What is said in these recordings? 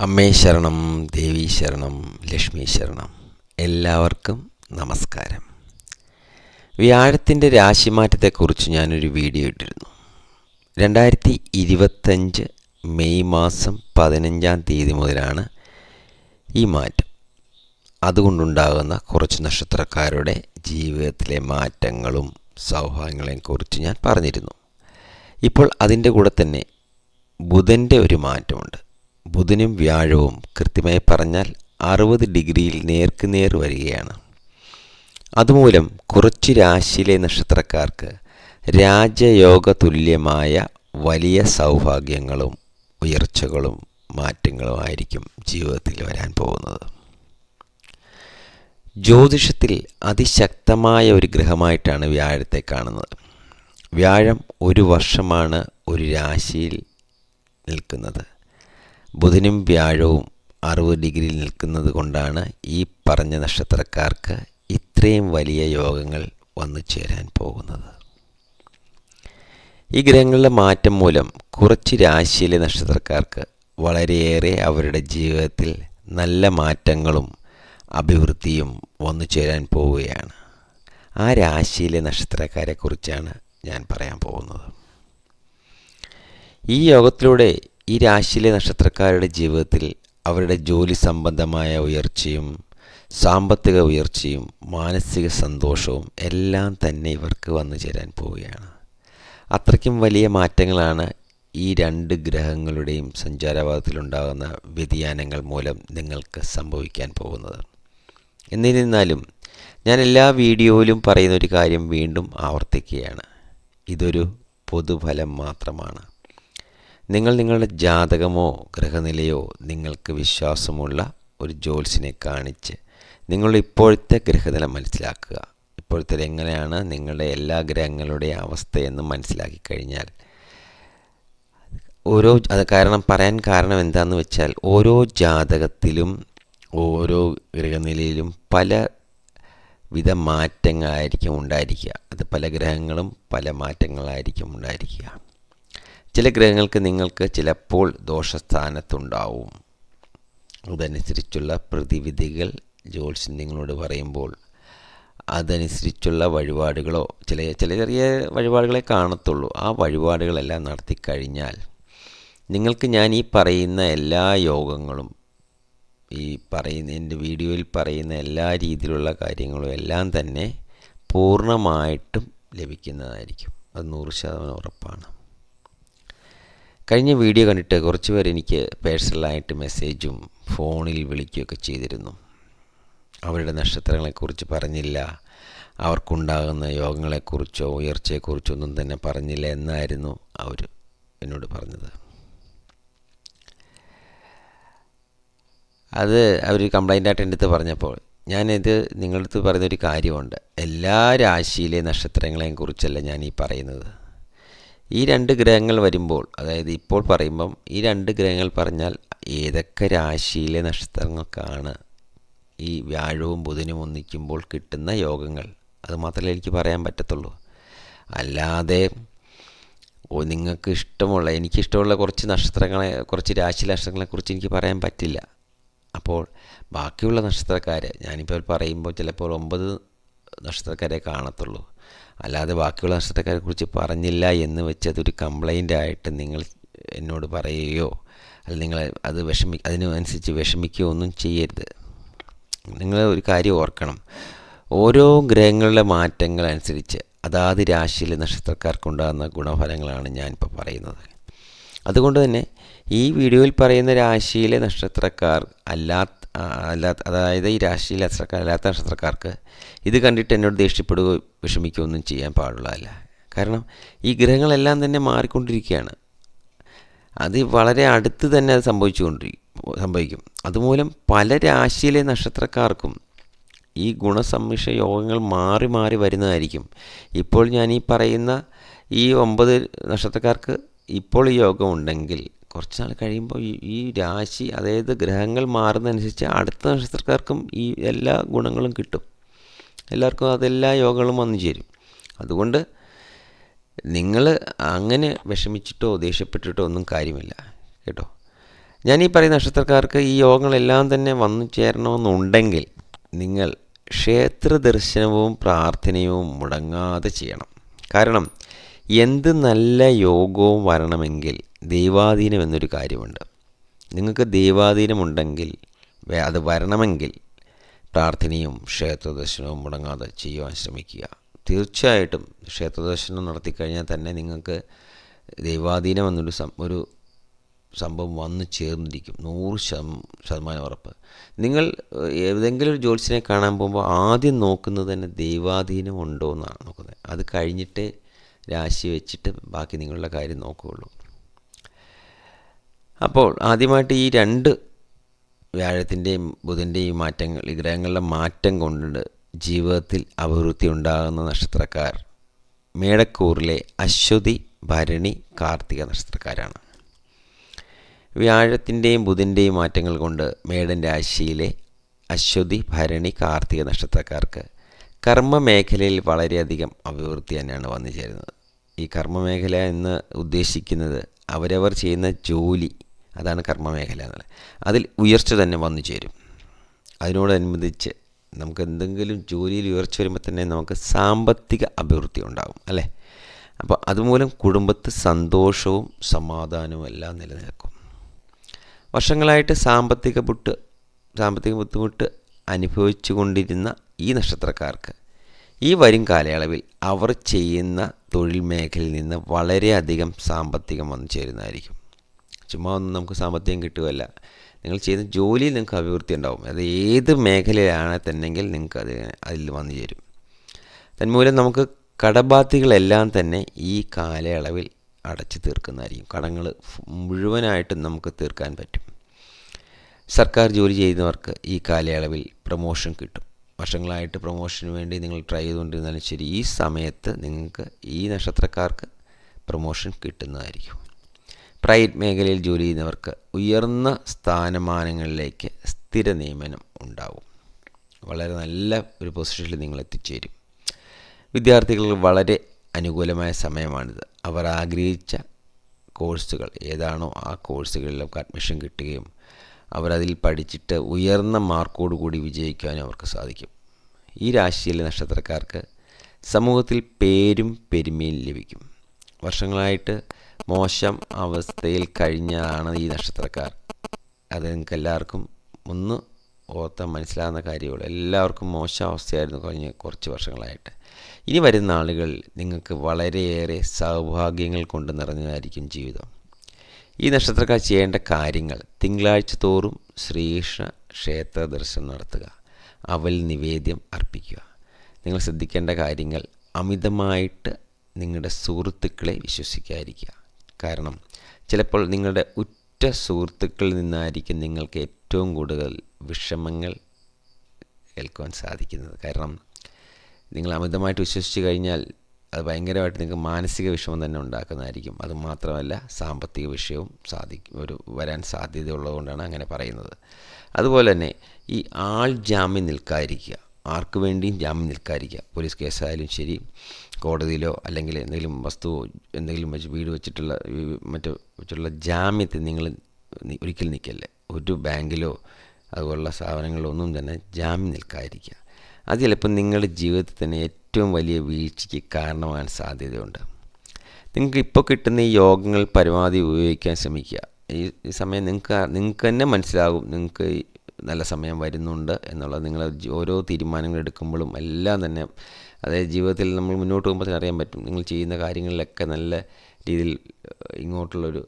അമ്മേ ശരണം ദേവീ ശരണം ലക്ഷ്മി ശരണം. എല്ലാവർക്കും നമസ്കാരം. വ്യാഴത്തിന്റെ രാശിമാറ്റത്തെക്കുറിച്ച് ഞാനൊരു വീഡിയോ ഇട്ടിരുന്നു. രണ്ടായിരത്തി ഇരുപത്തഞ്ച് മെയ് മാസം പതിനഞ്ചാം തീയതി മുതലാണ് ഈ മാറ്റം. അതുകൊണ്ടുണ്ടാകുന്ന കുറച്ച് നക്ഷത്രക്കാരുടെ ജീവിതത്തിലെ മാറ്റങ്ങളും സൗഭാഗ്യങ്ങളെയും കുറിച്ച് ഞാൻ പറഞ്ഞിരുന്നു. ഇപ്പോൾ അതിന്റെ കൂടെ തന്നെ ബുധന്റെ ഒരു മാറ്റമുണ്ട്. ബുധനും വ്യാഴവും കൃത്യമായി പറഞ്ഞാൽ അറുപത് ഡിഗ്രിയിൽ നേർക്ക് നേർ വരികയാണ്. അതുമൂലം കുറച്ച് രാശിയിലെ നക്ഷത്രക്കാർക്ക് രാജയോഗ തുല്യമായ വലിയ സൗഭാഗ്യങ്ങളും ഉയർച്ചകളും മാറ്റങ്ങളും ആയിരിക്കും ജീവിതത്തിൽ വരാൻ പോകുന്നത്. ജ്യോതിഷത്തിൽ അതിശക്തമായ ഒരു ഗ്രഹമായിട്ടാണ് വ്യാഴത്തെ കാണുന്നത്. വ്യാഴം ഒരു വർഷമാണ് ഒരു രാശിയിൽ നിൽക്കുന്നത്. ബുധനും വ്യാഴവും അറുപത് ഡിഗ്രിയിൽ നിൽക്കുന്നത് കൊണ്ടാണ് ഈ പറഞ്ഞ നക്ഷത്രക്കാർക്ക് ഇത്രയും വലിയ യോഗങ്ങൾ വന്നു ചേരാൻ പോകുന്നത്. ഈ ഗ്രഹങ്ങളുടെ മാറ്റം മൂലം കുറച്ച് രാശിയിലെ നക്ഷത്രക്കാർക്ക് വളരെയേറെ അവരുടെ ജീവിതത്തിൽ നല്ല മാറ്റങ്ങളും അഭിവൃദ്ധിയും വന്നു ചേരാൻ പോവുകയാണ്. ആ രാശിയിലെ നക്ഷത്രക്കാരെക്കുറിച്ചാണ് ഞാൻ പറയാൻ പോകുന്നത്. ഈ യോഗത്തിലൂടെ ഈ രാശിയിലെ നക്ഷത്രക്കാരുടെ ജീവിതത്തിൽ അവരുടെ ജോലി സംബന്ധമായ ഉയർച്ചയും സാമ്പത്തിക ഉയർച്ചയും മാനസിക സന്തോഷവും എല്ലാം തന്നെ ഇവർക്ക് വന്നു ചേരാൻ പോവുകയാണ്. അത്രയ്ക്കും വലിയ മാറ്റങ്ങളാണ് ഈ രണ്ട് ഗ്രഹങ്ങളുടെയും സഞ്ചാരവാദത്തിലുണ്ടാകുന്ന വ്യതിയാനങ്ങൾ മൂലം നിങ്ങൾക്ക് സംഭവിക്കാൻ പോകുന്നത്. എന്നിരുന്നാലും ഞാൻ എല്ലാ വീഡിയോയിലും പറയുന്ന ഒരു കാര്യം വീണ്ടും ആവർത്തിക്കുകയാണ്. ഇതൊരു പൊതുഫലം മാത്രമാണ്. നിങ്ങൾ നിങ്ങളുടെ ജാതകമോ ഗ്രഹനിലയോ നിങ്ങൾക്ക് വിശ്വാസമുള്ള ഒരു ജോത്സ്യനെ കാണിച്ച് നിങ്ങളുടെ ഇപ്പോഴത്തെ ഗ്രഹനില മനസ്സിലാക്കുക. ഇപ്പോഴത്തെ എങ്ങനെയാണ് നിങ്ങളുടെ എല്ലാ ഗ്രഹങ്ങളുടെയും അവസ്ഥയെന്ന് മനസ്സിലാക്കി കഴിഞ്ഞാൽ ഓരോ അത് കാരണം പറയാൻ കാരണം എന്താണെന്ന് വെച്ചാൽ ഓരോ ജാതകത്തിലും ഓരോ ഗ്രഹനിലയിലും പല വിധ മാറ്റങ്ങളായിരിക്കും ഉണ്ടായിരിക്കുക. അത് പല ഗ്രഹങ്ങളും പല മാറ്റങ്ങളായിരിക്കും ഉണ്ടായിരിക്കുക. ചില ഗ്രഹങ്ങൾക്ക് നിങ്ങൾക്ക് ചിലപ്പോൾ ദോഷസ്ഥാനത്തുണ്ടാവും. അതനുസരിച്ചുള്ള പ്രതിവിധികൾ ജോൾസ് നിങ്ങളോട് പറയുമ്പോൾ അതനുസരിച്ചുള്ള വഴിപാടുകളോ ചില ചില ചെറിയ വഴിപാടുകളെ കാണത്തുള്ളൂ. ആ വഴിപാടുകളെല്ലാം നടത്തി കഴിഞ്ഞാൽ നിങ്ങൾക്ക് ഞാൻ ഈ പറയുന്ന എല്ലാ യോഗങ്ങളും ഈ പറയുന്ന എന്റെ വീഡിയോയിൽ പറയുന്ന എല്ലാ രീതിയിലുള്ള കാര്യങ്ങളും എല്ലാം തന്നെ പൂർണമായിട്ടും ലഭിക്കുന്നതായിരിക്കും. അത് നൂറ് ശതമാനം ഉറപ്പാണ്. കഴിഞ്ഞ വീഡിയോ കണ്ടിട്ട് കുറച്ച് പേർ എനിക്ക് പേഴ്സണലായിട്ട് മെസ്സേജും ഫോണിൽ വിളിക്കുകയൊക്കെ ചെയ്തിരുന്നു. അവരുടെ നക്ഷത്രങ്ങളെക്കുറിച്ച് പറഞ്ഞില്ല. അവർക്കുണ്ടാകുന്ന യോഗങ്ങളെക്കുറിച്ചോ ഉയർച്ചയെക്കുറിച്ചോ ഒന്നും തന്നെ പറഞ്ഞില്ല എന്നായിരുന്നു അവർ എന്നോട് പറഞ്ഞത്. അത് അവർ കംപ്ലൈന്റായിട്ട് എന്റെ അടുത്ത് പറഞ്ഞപ്പോൾ ഞാനിത് നിങ്ങളടുത്ത് പറയുന്നൊരു കാര്യമുണ്ട്. എല്ലാ രാശിയിലെ നക്ഷത്രങ്ങളെയും കുറിച്ചല്ല ഞാൻ ഈ പറയുന്നത്. ഈ രണ്ട് ഗ്രഹങ്ങൾ വരുമ്പോൾ അതായത് ഇപ്പോൾ പറയുമ്പം ഈ രണ്ട് ഗ്രഹങ്ങൾ പറഞ്ഞാൽ ഏതൊക്കെ രാശിയിലെ നക്ഷത്രങ്ങൾക്കാണ് ഈ വ്യാഴവും ബുധനും ഒന്നിക്കുമ്പോൾ കിട്ടുന്ന യോഗങ്ങൾ? അത് മാത്രമേ എനിക്ക് പറയാൻ പറ്റത്തുള്ളൂ. അല്ലാതെ നിങ്ങൾക്ക് ഇഷ്ടമുള്ള എനിക്കിഷ്ടമുള്ള കുറച്ച് നക്ഷത്രങ്ങളെ കുറച്ച് രാശി നക്ഷത്രങ്ങളെക്കുറിച്ച് എനിക്ക് പറയാൻ പറ്റില്ല. അപ്പോൾ ബാക്കിയുള്ള നക്ഷത്രക്കാരെ ഞാനിപ്പോൾ പറയുമ്പോൾ ചിലപ്പോൾ ഒമ്പത് നക്ഷത്രക്കാരെ കാണത്തുള്ളൂ. അല്ലാതെ ബാക്കിയുള്ള നക്ഷത്രക്കാരെ കുറിച്ച് പറഞ്ഞില്ല എന്ന് വെച്ച് അതൊരു കംപ്ലൈന്റ് ആയിട്ട് നിങ്ങൾ എന്നോട് പറയുകയോ അല്ലെങ്കിൽ നിങ്ങൾ അത് വിഷമി അതിനനുസരിച്ച് വിഷമിക്കുകയോ ഒന്നും ചെയ്യരുത്. നിങ്ങൾ ഒരു കാര്യം ഓർക്കണം. ഓരോ ഗ്രഹങ്ങളുടെ മാറ്റങ്ങൾ അനുസരിച്ച് അതാത് രാശിയിലെ നക്ഷത്രക്കാർക്കുണ്ടാകുന്ന ഗുണഫലങ്ങളാണ് ഞാനിപ്പോൾ പറയുന്നത്. അതുകൊണ്ട് തന്നെ ഈ വീഡിയോയിൽ പറയുന്ന രാശിയിലെ നക്ഷത്രക്കാർ അല്ലാത്ത അല്ലാത്ത അതായത് ഈ നക്ഷത്രക്കാർ അല്ലാത്ത നക്ഷത്രക്കാർക്ക് ഇത് കണ്ടിട്ട് എന്നോട് ദേഷ്യപ്പെടുകയോ വിഷമിക്കുകയോ ഒന്നും ചെയ്യാൻ പാടുള്ളതല്ല. കാരണം ഈ ഗ്രഹങ്ങളെല്ലാം തന്നെ മാറിക്കൊണ്ടിരിക്കുകയാണ്. അത് വളരെ അടുത്ത് തന്നെ അത് സംഭവിച്ചുകൊണ്ടിരിക്കും സംഭവിക്കും. അതുമൂലം പല രാശിയിലെ നക്ഷത്രക്കാർക്കും ഈ ഗുണസമ്മിഷ യോഗങ്ങൾ മാറി മാറി വരുന്നതായിരിക്കും. ഇപ്പോൾ ഞാൻ ഈ പറയുന്ന ഈ ഒമ്പത് നക്ഷത്രക്കാർക്ക് ഇപ്പോൾ ഈ യോഗം ഉണ്ടെങ്കിൽ കുറച്ച് നാൾ കഴിയുമ്പോൾ ഈ രാശി അതായത് ഗ്രഹങ്ങൾ മാറുന്നതനുസരിച്ച് അടുത്ത നക്ഷത്രക്കാർക്കും ഈ എല്ലാ ഗുണങ്ങളും കിട്ടും. എല്ലാവർക്കും അതെല്ലാ യോഗങ്ങളും വന്നു ചേരും. അതുകൊണ്ട് നിങ്ങൾ അങ്ങനെ വിഷമിച്ചിട്ടോ ദേഷ്യപ്പെട്ടിട്ടോ ഒന്നും കാര്യമില്ല. കേട്ടോ? ഞാൻ ഈ പറയുന്ന നക്ഷത്രക്കാർക്ക് ഈ യോഗങ്ങളെല്ലാം തന്നെ വന്നു ചേരണമെന്നുണ്ടെങ്കിൽ നിങ്ങൾ ക്ഷേത്ര ദർശനവും പ്രാർത്ഥനയും മുടങ്ങാതെ ചെയ്യണം. കാരണം എന്ത് നല്ല യോഗവും വരണമെങ്കിൽ ദൈവാധീനം എന്നൊരു കാര്യമുണ്ട്. നിങ്ങൾക്ക് ദൈവാധീനമുണ്ടെങ്കിൽ അത് വരണമെങ്കിൽ പ്രാർത്ഥനയും ക്ഷേത്രദർശനവും മുടങ്ങാതെ ചെയ്യുവാൻ ശ്രമിക്കുക. തീർച്ചയായിട്ടും ക്ഷേത്രദർശനം നടത്തിക്കഴിഞ്ഞാൽ തന്നെ നിങ്ങൾക്ക് ദൈവാധീനം എന്നൊരു ഒരു സംഭവം വന്നു ചേർന്നിരിക്കും. നൂറ് ശതം- ശതമാനം ഉറപ്പ്. നിങ്ങൾ ഏതെങ്കിലും ഒരു ജ്യോത്സ്യനെ കാണാൻ പോകുമ്പോൾ ആദ്യം നോക്കുന്നത് തന്നെ ദൈവാധീനം ഉണ്ടോ എന്നാണ് നോക്കുന്നത്. അത് കഴിഞ്ഞിട്ട് രാശി വെച്ചിട്ട് ബാക്കി നിങ്ങളുടെ കാര്യം നോക്കുകയുള്ളൂ. അപ്പോൾ ആദ്യമായിട്ട് ഈ രണ്ട് വ്യാഴത്തിന്റെയും ബുധന്റെയും മാറ്റങ്ങൾ ഈ ഗ്രഹങ്ങളുടെ മാറ്റം കൊണ്ട് ജീവിതത്തിൽ അഭിവൃദ്ധി ഉണ്ടാകുന്ന നക്ഷത്രക്കാർ മേടക്കൂറിലെ അശ്വതി ഭരണി കാർത്തിക നക്ഷത്രക്കാരാണ്. വ്യാഴത്തിന്റെയും ബുധന്റെയും മാറ്റങ്ങൾ കൊണ്ട് മേടൻ രാശിയിലെ അശ്വതി ഭരണി കാർത്തിക നക്ഷത്രക്കാർക്ക് കർമ്മ മേഖലയിൽ വളരെയധികം അഭിവൃദ്ധി തന്നെയാണ് വന്നു ചേരുന്നത്. ഈ കർമ്മ മേഖല എന്ന് ഉദ്ദേശിക്കുന്നത് അവരവർ ചെയ്യുന്ന ജോലി അതാണ് കർമ്മമേഖല എന്നുള്ളത് അതിൽ ഉയർച്ച തന്നെ വന്നു ചേരും. അതിനോടനുബന്ധിച്ച് നമുക്ക് എന്തെങ്കിലും ജോലിയിൽ ഉയർച്ച വരുമ്പോൾ തന്നെ നമുക്ക് സാമ്പത്തിക അഭിവൃദ്ധി ഉണ്ടാകും അല്ലേ? അപ്പോൾ അതുമൂലം കുടുംബത്ത് സന്തോഷവും സമാധാനവും എല്ലാം നിലനിൽക്കും. വർഷങ്ങളായിട്ട് സാമ്പത്തിക ബുട്ട് സാമ്പത്തിക ബുദ്ധിമുട്ട് അനുഭവിച്ചു കൊണ്ടിരുന്ന ഈ നക്ഷത്രക്കാർക്ക് ഈ വരും കാലയളവിൽ അവർ ചെയ്യുന്ന തൊഴിൽ മേഖലയിൽ നിന്ന് വളരെയധികം സാമ്പത്തികം വന്നു ചേരുന്നതായിരിക്കും. ചുമ്മാ ഒന്നും നമുക്ക് സാമ്പത്തികം കിട്ടുകയല്ല. നിങ്ങൾ ചെയ്യുന്ന ജോലിയിൽ നിങ്ങൾക്ക് അഭിവൃദ്ധി ഉണ്ടാവും. അത് ഏത് മേഖലയിലാണ് തന്നെങ്കിൽ നിങ്ങൾക്ക് അത് അതിൽ വന്നു ചേരും. തന്മൂലം നമുക്ക് കടബാധ്യതകളെല്ലാം തന്നെ ഈ കാലയളവിൽ അടച്ചു തീർക്കുന്നതായിരിക്കും. കടങ്ങൾ മുഴുവനായിട്ടും നമുക്ക് തീർക്കാൻ പറ്റും. സർക്കാർ ജോലി ചെയ്യുന്നവർക്ക് ഈ കാലയളവിൽ പ്രൊമോഷൻ കിട്ടും. വർഷങ്ങളായിട്ട് പ്രൊമോഷന് വേണ്ടി നിങ്ങൾ ട്രൈ ചെയ്തുകൊണ്ടിരുന്നാലും ശരി ഈ സമയത്ത് നിങ്ങൾക്ക് ഈ നക്ഷത്രക്കാർക്ക് പ്രൊമോഷൻ കിട്ടുന്നതായിരിക്കും. പ്രൈവറ്റ് മേഖലയിൽ ജോലി ചെയ്യുന്നവർക്ക് ഉയർന്ന സ്ഥാനമാനങ്ങളിലേക്ക് സ്ഥിര നിയമനം ഉണ്ടാവും. വളരെ നല്ല ഒരു പൊസിഷനിൽ നിങ്ങൾ എത്തിച്ചേരും. വിദ്യാർത്ഥികൾക്ക് വളരെ അനുകൂലമായ സമയമാണിത്. അവർ ആഗ്രഹിച്ച കോഴ്സുകൾ ഏതാണോ ആ കോഴ്സുകളിലൊക്കെ അഡ്മിഷൻ കിട്ടുകയും അവരതിൽ പഠിച്ചിട്ട് ഉയർന്ന മാർക്കോട് കൂടി വിജയിക്കാനും അവർക്ക് സാധിക്കും. ഈ രാശിയിലെ നക്ഷത്രക്കാർക്ക് സമൂഹത്തിൽ പേരും പെരുമയും ലഭിക്കും. വർഷങ്ങളായിട്ട് മോശം അവസ്ഥയിൽ കഴിഞ്ഞതാണ് ഈ നക്ഷത്രക്കാർ. അത് നിങ്ങൾക്ക് എല്ലാവർക്കും ഒന്ന് ഓർത്ത മനസ്സിലാകുന്ന കാര്യമുള്ളൂ. എല്ലാവർക്കും മോശം അവസ്ഥയായിരുന്നു കഴിഞ്ഞ കുറച്ച് വർഷങ്ങളായിട്ട്. ഇനി വരുന്ന ആളുകൾ നിങ്ങൾക്ക് വളരെയേറെ സൗഭാഗ്യങ്ങൾ കൊണ്ട് നിറഞ്ഞതായിരിക്കും ജീവിതം. ഈ നക്ഷത്രക്കാർ ചെയ്യേണ്ട കാര്യങ്ങൾ തിങ്കളാഴ്ച തോറും ശ്രീകൃഷ്ണ ക്ഷേത്ര ദർശനം നടത്തുക. അവൽ നിവേദ്യം അർപ്പിക്കുക. നിങ്ങൾ ശ്രദ്ധിക്കേണ്ട കാര്യങ്ങൾ അമിതമായിട്ട് നിങ്ങളുടെ സുഹൃത്തുക്കളെ വിശ്വസിക്കാതിരിക്കുക. കാരണം ചിലപ്പോൾ നിങ്ങളുടെ ഉറ്റ സുഹൃത്തുക്കളിൽ നിന്നായിരിക്കും നിങ്ങൾക്ക് ഏറ്റവും കൂടുതൽ വിഷമങ്ങൾ ഏൽക്കുവാൻ സാധിക്കുന്നത്. കാരണം നിങ്ങൾ അമിതമായിട്ട് വിശ്വസിച്ച് കഴിഞ്ഞാൽ അത് ഭയങ്കരമായിട്ട് നിങ്ങൾക്ക് മാനസിക വിഷമം തന്നെ ഉണ്ടാക്കുന്നതായിരിക്കും. അത് മാത്രമല്ല സാമ്പത്തിക വിഷയവും സാധിക്കും ഒരു വരാൻ സാധ്യതയുള്ളതുകൊണ്ടാണ് അങ്ങനെ പറയുന്നത്. അതുപോലെ തന്നെ ഈ ആൾ ജാമ്യം നിൽക്കാതിരിക്കുക. ആർക്കു വേണ്ടിയും ജാമ്യം നിൽക്കാതിരിക്കുക. പോലീസ് കേസായാലും ശരി. കോടതിയിലോ അല്ലെങ്കിൽ എന്തെങ്കിലും വസ്തു എന്തെങ്കിലും വെച്ച് വീട് വെച്ചിട്ടുള്ള മറ്റു വെച്ചിട്ടുള്ള ജാമ്യത്തിൽ നിങ്ങൾ ഒരിക്കലും നിൽക്കല്ലേ? ഒരു ബാങ്കിലോ അതുപോലുള്ള സ്ഥാപനങ്ങളിലോ ഒന്നും തന്നെ ജാമ്യം നിൽക്കാതിരിക്കുക. അത് ചിലപ്പോൾ നിങ്ങളുടെ ജീവിതത്തിൽ തന്നെ ഏറ്റവും വലിയ വീഴ്ചയ്ക്ക് കാരണമാകാൻ സാധ്യതയുണ്ട്. നിങ്ങൾക്ക് ഇപ്പോൾ കിട്ടുന്ന ഈ യോഗങ്ങൾ പരമാവധി ഉപയോഗിക്കാൻ ശ്രമിക്കുക. ഈ ഈ സമയം നിങ്ങൾക്ക് നിങ്ങൾക്ക് തന്നെ മനസ്സിലാകും നിങ്ങൾക്ക് നല്ല സമയം വരുന്നുണ്ട് എന്നുള്ളത്. നിങ്ങൾ ഓരോ തീരുമാനങ്ങൾ എടുക്കുമ്പോഴും എല്ലാം തന്നെ അതായത് ജീവിതത്തിൽ നമ്മൾ മുന്നോട്ട് പോകുമ്പോൾ അറിയാൻ പറ്റും. നിങ്ങൾ ചെയ്യുന്ന കാര്യങ്ങളിലൊക്കെ നല്ല രീതിയിൽ ഇങ്ങോട്ടുള്ളൊരു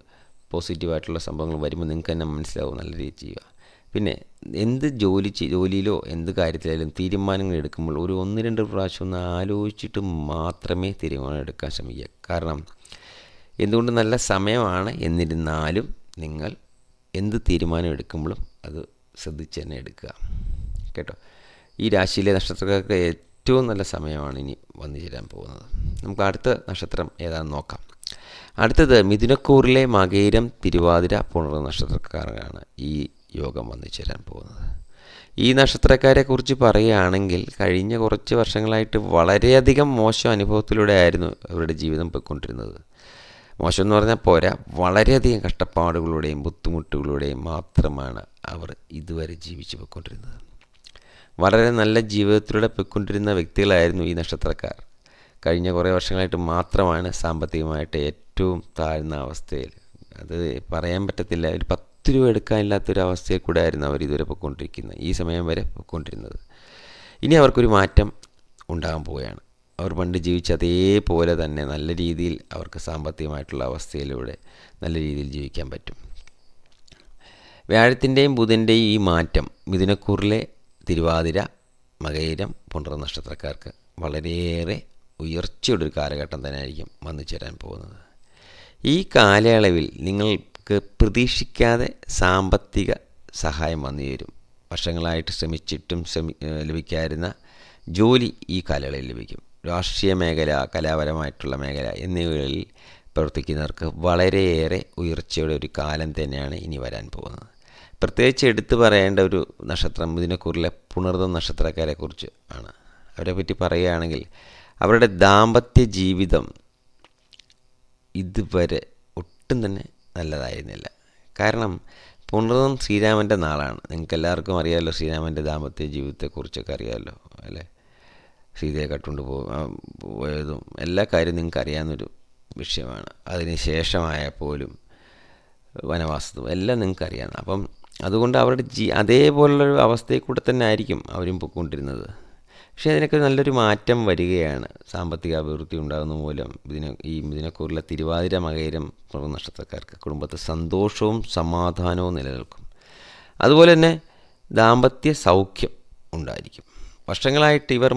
പോസിറ്റീവായിട്ടുള്ള സംഭവങ്ങൾ വരുമ്പോൾ നിങ്ങൾക്ക് തന്നെ മനസ്സിലാവും നല്ല രീതിയിൽ ചെയ്യുക. പിന്നെ എന്ത് ജോലി ജോലിയിലോ എന്ത് കാര്യത്തിലായാലും തീരുമാനങ്ങൾ എടുക്കുമ്പോൾ ഒരു ഒന്ന് രണ്ട് പ്രാവശ്യം ഒന്ന് ആലോചിച്ചിട്ട് മാത്രമേ തീരുമാനം എടുക്കാൻ ശ്രമിക്കുക. കാരണം എന്തുകൊണ്ട് നല്ല സമയമാണ് എന്നിരുന്നാലും നിങ്ങൾ എന്ത് തീരുമാനം എടുക്കുമ്പോഴും അത് ശ്രദ്ധിച്ച് തന്നെ എടുക്കുക. കേട്ടോ? ഈ രാശിയിലെ നക്ഷത്രക്കാർക്ക് ഏറ്റവും നല്ല സമയമാണ് ഇനി വന്നു ചേരാൻ പോകുന്നത്. നമുക്ക് അടുത്ത നക്ഷത്രം ഏതാണെന്ന് നോക്കാം. അടുത്തത് മിഥുനക്കൂറിലെ മകേരം തിരുവാതിര പുണർ നക്ഷത്രക്കാരാണ് ഈ യോഗം വന്നു ചേരാൻ പോകുന്നത്. ഈ നക്ഷത്രക്കാരെ കുറിച്ച് പറയുകയാണെങ്കിൽ കഴിഞ്ഞ കുറച്ച് വർഷങ്ങളായിട്ട് വളരെയധികം മോശം അനുഭവത്തിലൂടെ ആയിരുന്നു അവരുടെ ജീവിതം പോയിക്കൊണ്ടിരുന്നത്. മോശം എന്ന് പറഞ്ഞാൽ പോരാ വളരെയധികം കഷ്ടപ്പാടുകളുടെയും ബുദ്ധിമുട്ടുകളുടെയും മാത്രമാണ് അവർ ഇതുവരെ ജീവിച്ചു പോയിക്കൊണ്ടിരുന്നത്. വളരെ നല്ല ജീവിതത്തിലൂടെ പോയിക്കൊണ്ടിരുന്ന വ്യക്തികളായിരുന്നു ഈ നക്ഷത്രക്കാർ. കഴിഞ്ഞ കുറേ വർഷങ്ങളായിട്ട് മാത്രമാണ് സാമ്പത്തികമായിട്ട് ഏറ്റവും താഴ്ന്ന അവസ്ഥയിൽ. അത് പറയാൻ പറ്റത്തില്ല. ഒരു പത്ത് രൂപ എടുക്കാനില്ലാത്തൊരവസ്ഥയിൽ കൂടെ ആയിരുന്നു അവർ ഇതുവരെ പോയിക്കൊണ്ടിരിക്കുന്നത്. ഈ സമയം വരെ പോയിക്കൊണ്ടിരുന്നത്. ഇനി അവർക്കൊരു മാറ്റം ഉണ്ടാകാൻ പോവുകയാണ്. അവർ പണ്ട് ജീവിച്ച അതേപോലെ തന്നെ നല്ല രീതിയിൽ അവർക്ക് സാമ്പത്തികമായിട്ടുള്ള അവസ്ഥയിലൂടെ നല്ല രീതിയിൽ ജീവിക്കാൻ പറ്റും. വ്യാഴത്തിന്റെയും ബുധന്റെയും ഈ മാറ്റം മിഥുനക്കൂറിലെ തിരുവാതിര മകയിരം പുണർ നക്ഷത്രക്കാർക്ക് വളരെയേറെ ഉയർച്ചയുടെ ഒരു കാലഘട്ടം തന്നെയായിരിക്കും വന്നു ചേരാൻ പോകുന്നത്. ഈ കാലയളവിൽ നിങ്ങൾക്ക് പ്രതീക്ഷിക്കാതെ സാമ്പത്തിക സഹായം വന്നു ചേരും. വർഷങ്ങളായിട്ട് ശ്രമിച്ചിട്ടും ശ്രമി ലഭിക്കാതിരുന്ന ജോലി ഈ കാലയളവിൽ ലഭിക്കും. രാഷ്ട്രീയ മേഖല കലാപരമായിട്ടുള്ള മേഖല എന്നിവകളിൽ പ്രവർത്തിക്കുന്നവർക്ക് വളരെയേറെ ഉയർച്ചയുടെ ഒരു കാലം തന്നെയാണ് ഇനി വരാൻ പോകുന്നത്. പ്രത്യേകിച്ച് എടുത്തു പറയേണ്ട ഒരു നക്ഷത്രം ഇതിനെക്കുറിലെ പുണർന്ന നക്ഷത്രക്കാരെ കുറിച്ച് ആണ്. അവരെ പറ്റി പറയുകയാണെങ്കിൽ അവരുടെ ദാമ്പത്യ ജീവിതം ഇതുവരെ ഒട്ടും തന്നെ നല്ലതായിരുന്നില്ല. കാരണം പുണർന്നം ശ്രീരാമന്റെ നാളാണ്. നിങ്ങൾക്ക് എല്ലാവർക്കും അറിയാമല്ലോ ശ്രീരാമന്റെ ദാമ്പത്യ ജീവിതത്തെക്കുറിച്ചൊക്കെ അറിയാമല്ലോ അല്ലേ? സീതയെ കട്ടുകൊണ്ട് പോയതും എല്ലാ കാര്യവും നിങ്ങൾക്ക് അറിയാവുന്നൊരു വിഷയമാണ്. അതിന് ശേഷമായ പോലും വനവാസത്തും എല്ലാം നിങ്ങൾക്കറിയാം അപ്പം അതുകൊണ്ട് അവരുടെ ജീ അതേപോലുള്ളൊരു അവസ്ഥയിൽ കൂടെ തന്നെ ആയിരിക്കും അവരും പൊയ്ക്കൊണ്ടിരുന്നത് പക്ഷേ അതിനൊക്കെ നല്ലൊരു മാറ്റം വരികയാണ്. സാമ്പത്തിക അഭിവൃദ്ധി ഉണ്ടാകുന്ന മൂലം ഇതിനെ ഈ ഇതിനെക്കുറിച്ചുള്ള തിരുവാതിര മകയിരം നക്ഷത്രക്കാർക്ക് കുടുംബത്തെ സന്തോഷവും സമാധാനവും നിലനിൽക്കും. അതുപോലെ തന്നെ ദാമ്പത്യ സൗഖ്യം ഉണ്ടായിരിക്കും. വർഷങ്ങളായിട്ട് ഇവർ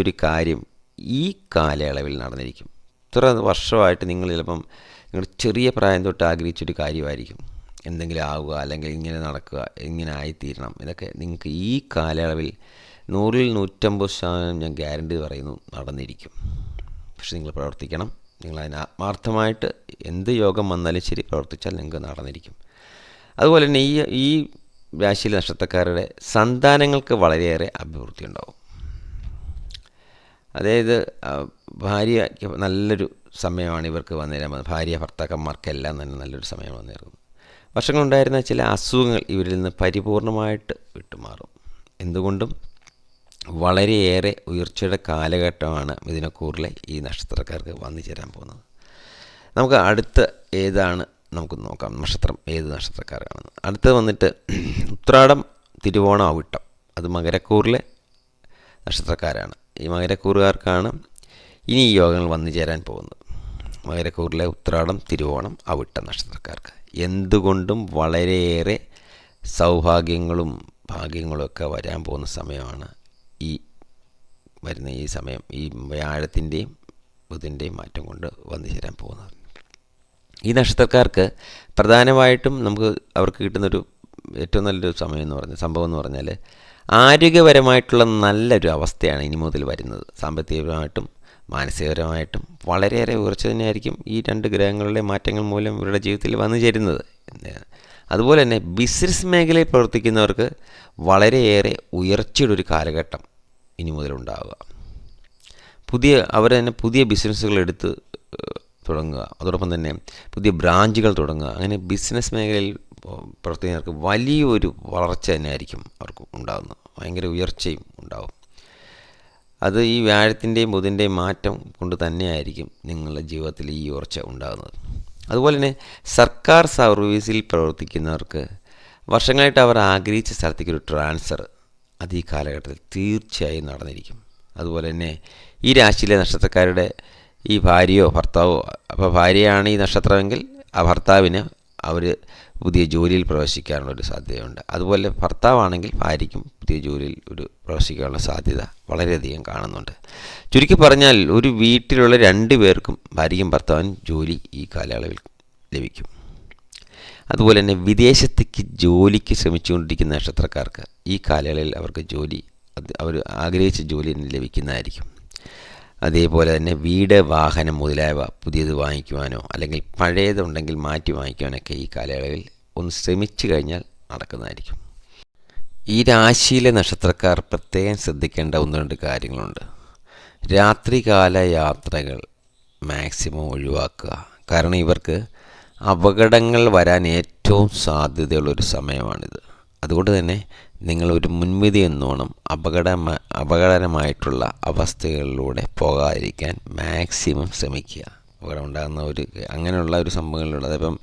ഒരു കാര്യം ഈ കാലയളവിൽ നടന്നിരിക്കും. ഇത്ര വർഷമായിട്ട് നിങ്ങൾ ചിലപ്പം നിങ്ങൾ ചെറിയ പ്രായം തൊട്ട് ആഗ്രഹിച്ചൊരു കാര്യമായിരിക്കും. എന്തെങ്കിലും ആവുക അല്ലെങ്കിൽ ഇങ്ങനെ നടക്കുക ഇങ്ങനെ ആയിത്തീരണം. ഇതൊക്കെ നിങ്ങൾക്ക് ഈ കാലയളവിൽ നൂറിൽ നൂറ്റമ്പത് ശതമാനം ഞാൻ ഗ്യാരണ്ടി പറയുന്നു നടന്നിരിക്കും. പക്ഷെ നിങ്ങൾ പ്രവർത്തിക്കണം. നിങ്ങൾ അതിന് ആത്മാർത്ഥമായിട്ട് എന്ത് യോഗം വന്നാലും ശരി പ്രവർത്തിച്ചാൽ നിങ്ങൾക്ക് നടന്നിരിക്കും. അതുപോലെ തന്നെ ഈ ഈ രാശിയിലെ നക്ഷത്രക്കാരുടെ സന്താനങ്ങൾക്ക് വളരെയേറെ അഭിവൃദ്ധി ഉണ്ടാവും. അതായത് ഭാര്യയ്ക്ക് നല്ലൊരു സമയമാണ് ഇവർക്ക് വന്നേരാൻ ഭാര്യ ഭർത്താക്കന്മാർക്കെല്ലാം തന്നെ നല്ലൊരു സമയം വന്നിരുന്നു വർഷങ്ങളുണ്ടായിരുന്ന ചില അസുഖങ്ങൾ ഇവരിൽ നിന്ന് പരിപൂർണമായിട്ട് വിട്ടുമാറും. എന്തുകൊണ്ടും വളരെയേറെ ഉയർച്ചയുടെ കാലഘട്ടമാണ് മിഥുനക്കൂറിലെ ഈ നക്ഷത്രക്കാർക്ക് വന്നു ചേരാൻ പോകുന്നത്. നമുക്ക് അടുത്ത ഏതാണ് നമുക്ക് നോക്കാം. നക്ഷത്രം ഏത് നക്ഷത്രക്കാരാണെന്ന്. അടുത്തത് വന്നിട്ട് ഉത്രാടം തിരുവോണം അവിട്ടം. അത് മകരക്കൂറിലെ നക്ഷത്രക്കാരാണ്. ഈ മകരക്കൂറുകാർക്കാണ് ഇനി ഈ യോഗങ്ങൾ വന്നു ചേരാൻ പോകുന്നത്. മകരക്കൂറിലെ ഉത്രാടം തിരുവോണം അവിട്ടം നക്ഷത്രക്കാർക്ക്. എന്തുകൊണ്ടും വളരെയേറെ സൗഭാഗ്യങ്ങളും ഭാഗ്യങ്ങളും ഒക്കെ വരാൻ പോകുന്ന സമയമാണ് ഈ വരുന്ന ഈ സമയം ഈ വ്യാഴത്തിന്റെയും ബുധന്റെയും മാറ്റം കൊണ്ട് വന്നു ചേരാൻ പോകുന്നത്. ഈ നക്ഷത്രക്കാർക്ക് പ്രധാനമായിട്ടും നമുക്ക് അവർക്ക് കിട്ടുന്നൊരു ഏറ്റവും നല്ലൊരു സമയം എന്ന് പറഞ്ഞാൽ സംഭവം എന്ന് പറഞ്ഞാൽ ആരോഗ്യപരമായിട്ടുള്ള നല്ലൊരു അവസ്ഥയാണ് ഇനി മുതൽ വരുന്നത്. സാമ്പത്തികപരമായിട്ടും മാനസികപരമായിട്ടും വളരെയേറെ ഉയർച്ച തന്നെയായിരിക്കും ഈ രണ്ട് ഗ്രഹങ്ങളിലെ മാറ്റങ്ങൾ മൂലം ഇവരുടെ ജീവിതത്തിൽ വന്നു ചേരുന്നത്. അതുപോലെ തന്നെ ബിസിനസ് മേഖലയിൽ പ്രവർത്തിക്കുന്നവർക്ക് വളരെയേറെ ഉയർച്ചയുടെ ഒരു കാലഘട്ടം ഇനി മുതലുണ്ടാവുക പുതിയ അവർ തന്നെ പുതിയ ബിസിനസ്സുകൾ എടുത്ത് തുടങ്ങുക. അതോടൊപ്പം തന്നെ പുതിയ ബ്രാഞ്ചുകൾ തുടങ്ങുക. അങ്ങനെ ബിസിനസ് മേഖലയിൽ പ്രവർത്തിക്കുന്നവർക്ക് വലിയൊരു വളർച്ച തന്നെയായിരിക്കും അവർക്ക് ഉണ്ടാകുന്നത് ഭയങ്കര ഉയർച്ചയും ഉണ്ടാകും അത് ഈ വ്യാഴത്തിന്റെയും ബുധന്റെയും മാറ്റം കൊണ്ട് തന്നെയായിരിക്കും നിങ്ങളുടെ ജീവിതത്തിൽ ഈ ഉയർച്ച ഉണ്ടാകുന്നത്. അതുപോലെ തന്നെ സർക്കാർ സർവീസിൽ പ്രവർത്തിക്കുന്നവർക്ക് വർഷങ്ങളായിട്ട് അവർ ആഗ്രഹിച്ച സ്ഥലത്തേക്ക് ഒരു ട്രാൻസ്ഫർ അത് ഈ കാലഘട്ടത്തിൽ തീർച്ചയായും നടന്നിരിക്കും. അതുപോലെ തന്നെ ഈ രാശിയിലെ നക്ഷത്രക്കാരുടെ ഈ ഭാര്യയോ ഭർത്താവോ അപ്പോൾ ഭാര്യയാണ് ഈ നക്ഷത്രമെങ്കിൽ ആ ഭർത്താവിന് അവർ പുതിയ ജോലിയിൽ പ്രവേശിക്കാനുള്ള ഒരു സാധ്യതയുണ്ട്. അതുപോലെ ഭർത്താവാണെങ്കിൽ ഭാര്യയ്ക്കും പുതിയ ജോലിയിൽ ഒരു പ്രവേശിക്കാനുള്ള സാധ്യത വളരെയധികം കാണുന്നുണ്ട്. ചുരുക്കി പറഞ്ഞാൽ ഒരു വീട്ടിലുള്ള രണ്ട് പേർക്കും ഭാര്യയും ഭർത്താവിനും ജോലി ഈ കാലയളവിൽ ലഭിക്കും. അതുപോലെ തന്നെ വിദേശത്തേക്ക് ജോലിക്ക് ശ്രമിച്ചുകൊണ്ടിരിക്കുന്ന നക്ഷത്രക്കാർക്ക് ഈ കാലയളവിൽ അവർക്ക് ജോലി അവർ ആഗ്രഹിച്ച ജോലി ലഭിക്കുന്നതായിരിക്കും. അതേപോലെ തന്നെ വീട് വാഹനം മുതലായവ പുതിയത് വാങ്ങിക്കുവാനോ അല്ലെങ്കിൽ പഴയതുണ്ടെങ്കിൽ മാറ്റി വാങ്ങിക്കുവാനൊക്കെ ഈ കാലയളവിൽ ഒന്ന് ശ്രമിച്ചു കഴിഞ്ഞാൽ നടക്കുന്നതായിരിക്കും. ഈ രാശിയിലെ നക്ഷത്രക്കാർ പ്രത്യേകം ശ്രദ്ധിക്കേണ്ട ഒന്ന് രണ്ട് കാര്യങ്ങളുണ്ട്. രാത്രികാല യാത്രകൾ മാക്സിമം ഒഴിവാക്കുക. കാരണം ഇവർക്ക് അപകടങ്ങൾ വരാൻ ഏറ്റവും സാധ്യതയുള്ളൊരു സമയമാണിത്. അതുകൊണ്ട് തന്നെ നിങ്ങൾ ഒരു മുൻവിധി എന്നോണം അപകട അപകടകരമായിട്ടുള്ള അവസ്ഥകളിലൂടെ പോകാതിരിക്കാൻ മാക്സിമം ശ്രമിക്കുക. അപകടം ഉണ്ടാകുന്ന ഒരു അങ്ങനെയുള്ള ഒരു സംഭവങ്ങളിലൂടെ. അതിപ്പം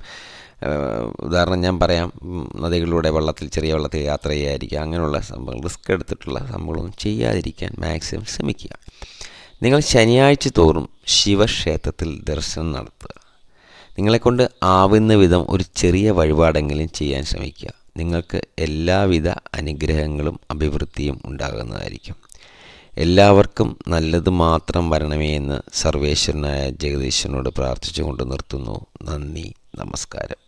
ഉദാഹരണം ഞാൻ പറയാം. നദികളിലൂടെ വെള്ളത്തിൽ ചെറിയ വെള്ളത്തിൽ യാത്ര ചെയ്യാതിരിക്കുക. അങ്ങനെയുള്ള സംഭവങ്ങൾ റിസ്ക് എടുത്തിട്ടുള്ള സംഭവങ്ങളൊന്നും ചെയ്യാതിരിക്കാൻ മാക്സിമം ശ്രമിക്കുക. നിങ്ങൾ ശനിയാഴ്ച തോറും ശിവക്ഷേത്രത്തിൽ ദർശനം നടത്തുക. നിങ്ങളെക്കൊണ്ട് ആവുന്ന വിധം ഒരു ചെറിയ വഴിപാടെങ്കിലും ചെയ്യാൻ ശ്രമിക്കുക. നിങ്ങൾക്ക് എല്ലാവിധ അനുഗ്രഹങ്ങളും അഭിവൃദ്ധിയും ഉണ്ടാകുന്നതായിരിക്കും. എല്ലാവർക്കും നല്ലത് മാത്രം വരണമേ എന്ന് സർവേശ്വരനായ ജഗദീശ്വരനോട് പ്രാർത്ഥിച്ചുകൊണ്ട് നിർത്തുന്നു. നന്ദി. നമസ്കാരം.